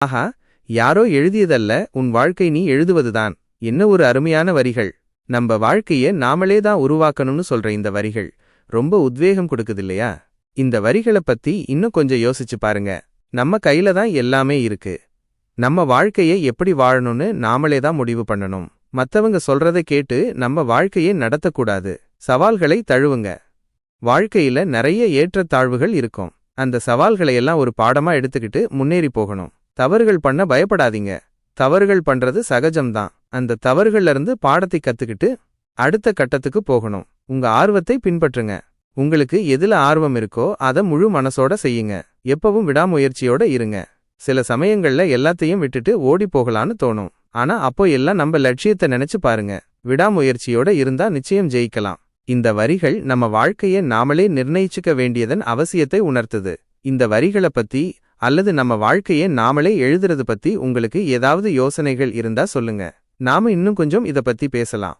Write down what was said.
ஆஹா யாரோ எழுதியதல்ல உன் வாழ்க்கை நீ எழுதுவதுதான். என்ன ஒரு அருமையான வரிகள். நம்ம வாழ்க்கைய நாமளே தான் உருவாக்கணும்னு சொல்ற இந்த வரிகள். ரொம்ப உத்வேகம் கொடுக்குது இல்லையா இந்த வரிகளை பத்தி இன்னும் கொஞ்சம் யோசிச்சு பாருங்க. நம்ம கையில தான் எல்லாமே இருக்கு. நம்ம வாழ்க்கையை எப்படி வாழணும்னு நாமளே தான் முடிவு பண்ணணும். மத்தவங்க சொல்றதை கேட்டு நம்ம வாழ்க்கையை நடத்தக்கூடாது. சவால்களை தழுவுங்க. வாழ்க்கையில நிறைய ஏற்றத்தாழ்வுகள் இருக்கும். அந்த சவால்களை எல்லாம் ஒரு பாடமா எடுத்துக்கிட்டு முன்னேறி போகணும். தவறுகள் பண்ண பயப்படாதீங்க. தவறுகள் பண்றது சகஜம்தான். அந்த தவறுகள்ல இருந்து பாடத்தை கத்துக்கிட்டு அடுத்த கட்டத்துக்கு போகணும். உங்க ஆர்வத்தை பின்பற்றுங்க. உங்களுக்கு எதுல ஆர்வம் இருக்கோ அத முழு மனசோட செய்யுங்க. எப்பவும் விடாமுயற்சியோட இருங்க. சில சமயங்கள்ல எல்லாத்தையும் விட்டுட்டு ஓடி போகலான்னு தோணும். ஆனா அப்போ எல்லாம் நம்ம லட்சியத்தை நினைச்சு பாருங்க. விடாமுயற்சியோட இருந்தா நிச்சயம் ஜெயிக்கலாம். இந்த வரிகள் நம்ம வாழ்க்கைய நாமளே நிர்ணயிச்சுக்க வேண்டியதன் அவசியத்தை உணர்த்துது. இந்த வரிகளை பத்தி அல்லது நம்ம வாழ்க்கைய நாமளே எழுதுறது பத்தி உங்களுக்கு ஏதாவது யோசனைகள் இருந்தா சொல்லுங்க. நாம இன்னும் கொஞ்சம் இத பத்தி பேசலாம்.